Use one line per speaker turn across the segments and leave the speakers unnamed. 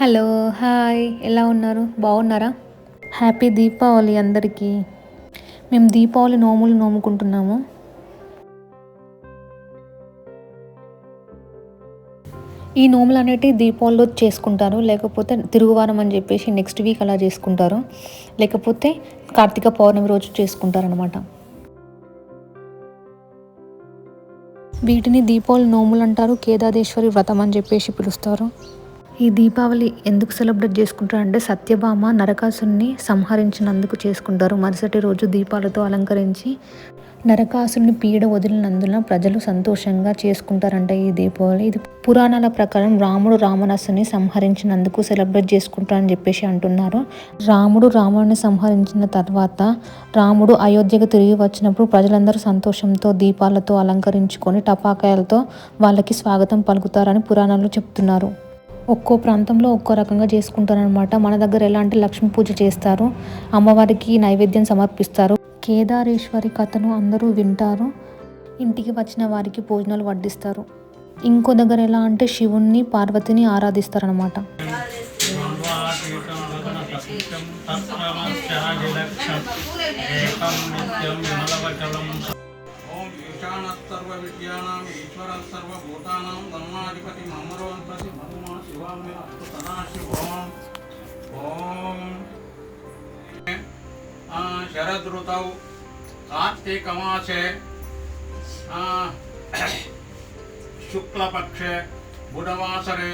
Hello hi. ఎలా ఉన్నారు? బాగున్నారా? హ్యాపీ దీపావళి అందరికీ. మేము దీపావళి నోములు నోముకుంటున్నాము. ఈ నోములు అనేటివి దీపావళిలో చేసుకుంటారు. లేకపోతే తిరుగువారం అని చెప్పేసి నెక్స్ట్ వీక్ అలా చేసుకుంటారు. లేకపోతే కార్తీక పౌర్ణమి రోజు చేసుకుంటారు అనమాట వీటిని దీపావళి నోములు అంటారు. కేదాదేశ్వరి వ్రతం అని చెప్పేసి పిలుస్తారు. ఈ దీపావళి ఎందుకు సెలబ్రేట్ చేసుకుంటారు అంటే సత్యభామ నరకాసుని సంహరించినందుకు చేసుకుంటారు. మరుసటి రోజు దీపాలతో అలంకరించి నరకాసుని పీడ వదిలినందున ప్రజలు సంతోషంగా చేసుకుంటారంట ఈ దీపావళి. ఇది పురాణాల ప్రకారం రాముడు రావణాసుని సంహరించినందుకు సెలబ్రేట్ చేసుకుంటారని చెప్పేసి అంటున్నారు. రాముడు రావణుని సంహరించిన తర్వాత రాముడు అయోధ్యకు తిరిగి వచ్చినప్పుడు ప్రజలందరూ సంతోషంతో దీపాలతో అలంకరించుకొని టపాకాయలతో వాళ్ళకి స్వాగతం పలుకుతారని పురాణాలు చెప్తున్నారు. ఒక్కో ప్రాంతంలో ఒక్కో రకంగా చేసుకుంటారనమాట మన దగ్గర ఎలా అంటే లక్ష్మీ పూజ చేస్తారు. అమ్మవారికి నైవేద్యం సమర్పిస్తారు. కేదారేశ్వరి కథను అందరూ వింటారు. ఇంటికి వచ్చిన వారికి భోజనాలు వడ్డిస్తారు. ఇంకో దగ్గర ఎలా అంటే శివుణ్ణి పార్వతిని ఆరాధిస్తారనమాట
ఓం ఈశానసర్వ कारणात्सर्वविद्यानाम् ईश्वरः सर्वभूतानां धर्माधिपतिम् अमरोऽन्तसि मधुमा शिवाम्य अस्तु सदाशिवम् ॐ शरदृतौ कार्तीकमासे शुक्लपक्षे बुधवासरे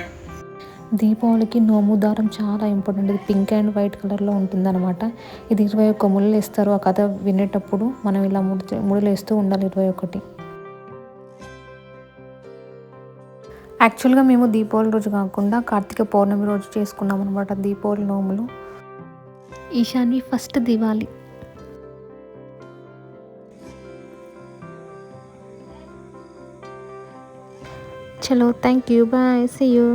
దీపావళికి నోము దారం చాలా ఇంపార్టెంట్ ఇది పింక్ అండ్ వైట్ కలర్లో ఉంటుందన్నమాట. ఇది ఇరవై ఒక్క ముళ్ళు వేస్తారు. ఆ కథ వినేటప్పుడు మనం ఇలా ముడి ముడులు వేస్తూ ఉండాలి ఇరవై ఒకటి యాక్చువల్గా మేము దీపావళి రోజు కాకుండా కార్తీక పౌర్ణమి రోజు చేసుకున్నాం అనమాట దీపావళి నోములు. ఈశాన్వి ఫస్ట్ దివాలి చలో thank you bye see you